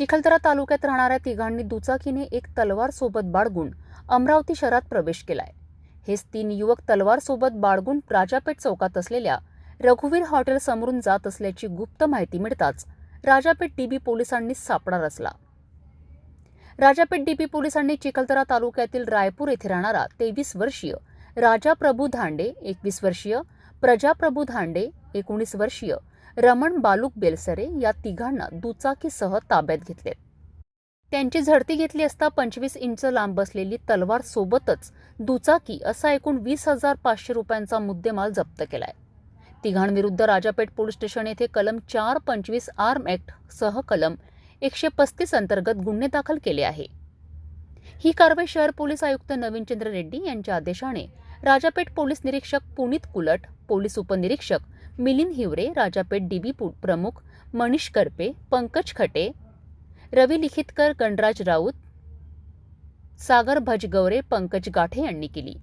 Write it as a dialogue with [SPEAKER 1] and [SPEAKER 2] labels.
[SPEAKER 1] चिखलदरा तालुक्यात राहणाऱ्या तिघांनी दुचाकीने एक तलवार सोबत बाळगून अमरावती शहरात प्रवेश केलाय. हेच तीन युवक तलवार सोबत बाळगून राजापेठ चौकात असलेल्या रघुवीर हॉटेल समोरून जात असल्याची गुप्त माहिती मिळताच राजापेठ डीबी पोलिसांनी सापळा रचला. राजापेठ डीबी पोलिसांनी चिखलदरा तालुक्यातील रायपूर येथे राहणारा तेवीस वर्षीय राजा प्रभू धांडे एकवीस वर्षीय. प्रजाप्रभू धांडे एकोणीस वर्षीय. रमण बालूक बेलसरे या तिघांना दुचाकीसह ताब्यात घेतले. त्यांची झडती घेतली असता पंचवीस इंच लांब असलेली तलवार सोबतच दुचाकी असा एकूण वीस हजार पाचशे रुपयांचा मुद्देमाल जप्त केलाय. तिघांविरुद्ध राजापेठ पोलीस स्टेशन येथे कलम चार पंचवीस आर्म ऍक्ट सह कलम एकशे पस्तीस अंतर्गत गुन्हे दाखल केले आहे. ही कारवाई शहर पोलीस आयुक्त नवीनचंद्र रेड्डी यांच्या आदेशाने राजापेठ पोलीस निरीक्षक पुनीत कुलट पोलीस उपनिरीक्षक मिलिंद हिवरे राजापेठ डीबी पु- प्रमुख मनीष करपे पंकज खटे रवी लिखितकर गणराज राऊत सागर भजगवरे पंकज गाठे यांनी केली.